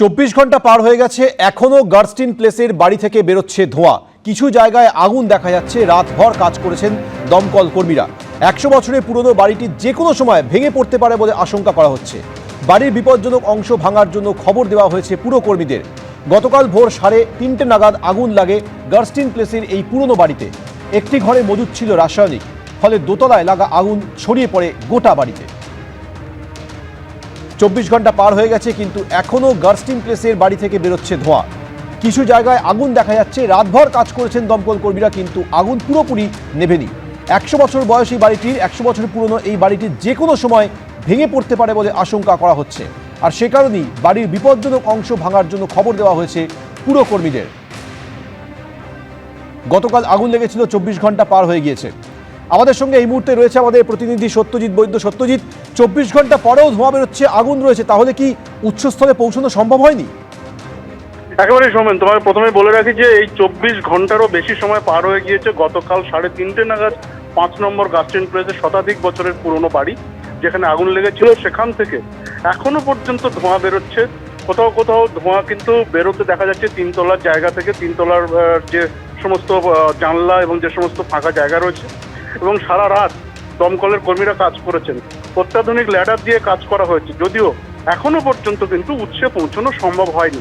চব্বিশ ঘণ্টা পার হয়ে গেছে, এখনও গার্স্টিন প্লেসের বাড়ি থেকে বেরোচ্ছে ধোঁয়া। কিছু জায়গায় আগুন দেখা যাচ্ছে রাতভর কাজ করেছেন দমকল কর্মীরা। একশো বছরের পুরনো বাড়িটি যে কোনো সময় ভেঙে পড়তে পারে বলে আশঙ্কা করা হচ্ছে। বাড়ির বিপজ্জনক অংশ ভাঙার জন্য খবর দেওয়া হয়েছে পুরো কর্মীদের। গতকাল ভোর সাড়ে তিনটে নাগাদ আগুন লাগে গার্স্টিন প্লেসের এই পুরনো বাড়িতে। একটি ঘরে মজুদ ছিল রাসায়নিক, ফলে দোতলায় লাগা আগুন ছড়িয়ে পড়ে গোটা বাড়িতে। চব্বিশ ঘণ্টা পার হয়ে গেছে, কিন্তু এখনও গার্স্টিন প্লেসের বাড়ি থেকে বেরোচ্ছে ধোঁয়া। কিছু জায়গায় আগুন দেখা যাচ্ছে, রাতভর কাজ করেছেন দমকল কর্মীরা, কিন্তু আগুন পুরোপুরি নেভেনি। একশো বছর বয়সী বাড়িটির একশো বছর পুরনো এই বাড়িটি যে কোনো সময় ভেঙে পড়তে পারে বলে আশঙ্কা করা হচ্ছে। আর সে কারণেই বাড়ির বিপজ্জনক অংশ ভাঙার জন্য খবর দেওয়া হয়েছে পুরো কর্মীদের। গতকাল আগুন লেগেছিল, চব্বিশ ঘণ্টা পার হয়ে গিয়েছে। আমাদের সঙ্গে এই মুহূর্তে রয়েছে আমাদের প্রতিনিধি সত্যজিৎ বৈদ্য। সত্যজিৎ, চব্বিশ ঘণ্টা পরেও ধোঁয়া বেরোচ্ছে, আগুন রয়েছে, তাহলে কি উচ্চস্থলে পৌঁছানো সম্ভব হয়নি? একেবারে সোমেন, তোমাকে প্রথমে বলে রাখি যে এই চব্বিশ ঘন্টারও বেশি সময় পার হয়ে গিয়েছে গতকাল সাড়ে তিনটে নাগাদ পাঁচ নম্বর গাস্টেন প্লেসের শতাধিক বছরের পুরনো বাড়ি, যেখানে আগুন লেগেছিল। সেখান থেকে এখনও পর্যন্ত ধোঁয়া বেরোচ্ছে। কোথাও কোথাও ধোঁয়া কিন্তু বেরোতে দেখা যাচ্ছে তিনতলার জায়গা থেকে, তিনতলার যে সমস্ত জানলা এবং যে সমস্ত ফাঁকা জায়গা রয়েছে এবং সারা রাত দমকলের কর্মীরা কাজ করেছেন। অত্যাধুনিক ল্যাডার দিয়ে কাজ করা হয়েছে, যদিও এখনও পর্যন্ত কিন্তু উৎসে পৌঁছানো সম্ভব হয়নি।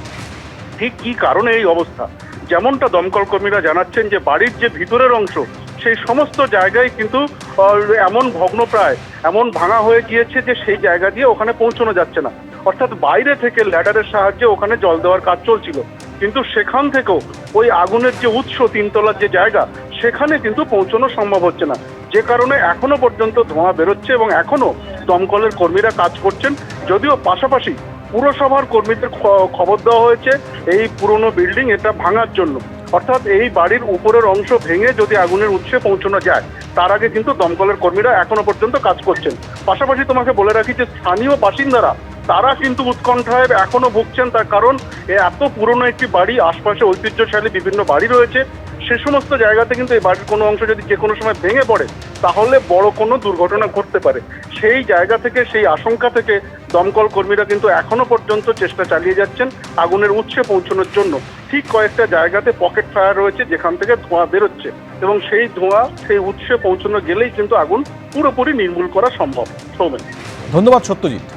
ঠিক কি কারণে এই অবস্থা? যেমনটা দমকল কর্মীরা জানাচ্ছেন যে, বাড়ির যে ভিতরের অংশ, সেই সমস্ত জায়গায় কিন্তু এমন ভগ্নপ্রায় এমন ভাঙা হয়ে গিয়েছে যে, সেই জায়গা দিয়ে ওখানে পৌঁছানো যাচ্ছে না। অর্থাৎ বাইরে থেকে ল্যাডারের সাহায্যে ওখানে জল দেওয়ার কাজ চলছিল। কিন্তু সেখান থেকেও ওই আগুনের যে উৎস, তিনতলার যে জায়গা সেখানে কিন্তু পৌঁছানো সম্ভব হচ্ছে না। যে কারণে এখনও পর্যন্ত ধোঁয়া বেরোচ্ছে এবং এখনও দমকলের কর্মীরা কাজ করছেন। যদিও পাশাপাশি পুরসভার কর্মীদের খবর দেওয়া হয়েছে, এই পুরনো বিল্ডিং এটা ভাঙার জন্য। অর্থাৎ এই বাড়ির উপরের অংশ ভেঙে যদি আগুনের উৎসে পৌঁছানো যায়, তার আগে কিন্তু দমকলের কর্মীরা এখনও পর্যন্ত কাজ করছেন। পাশাপাশি তোমাকে বলে রাখি যে স্থানীয় বাসিন্দারা, তারা কিন্তু উৎকণ্ঠায় এখনও ভুগছেন তার কারণ এত পুরনো একটি বাড়ি, আশপাশে ঐতিহ্যশালী বিভিন্ন বাড়ি রয়েছে। সে সমস্ত জায়গাতে কিন্তু এই বাড়ির কোনো অংশ যদি যে কোনো সময় ভেঙে পড়ে, তাহলে বড় কোনো দুর্ঘটনা ঘটতে পারে। সেই জায়গা থেকে, সেই আশঙ্কা থেকে দমকল কর্মীরা কিন্তু এখনও পর্যন্ত চেষ্টা চালিয়ে যাচ্ছেন আগুনের উৎসে পৌঁছানোর জন্য। ঠিক কয়েকটা জায়গাতে পকেট ফায়ার রয়েছে, যেখান থেকে ধোঁয়া বেরোচ্ছে। এবং সেই ধোঁয়া, সেই উৎসে পৌঁছানো গেলেই কিন্তু আগুন পুরোপুরি নির্মূল করা সম্ভব। সৌমেন। ধন্যবাদ সত্যজিৎ।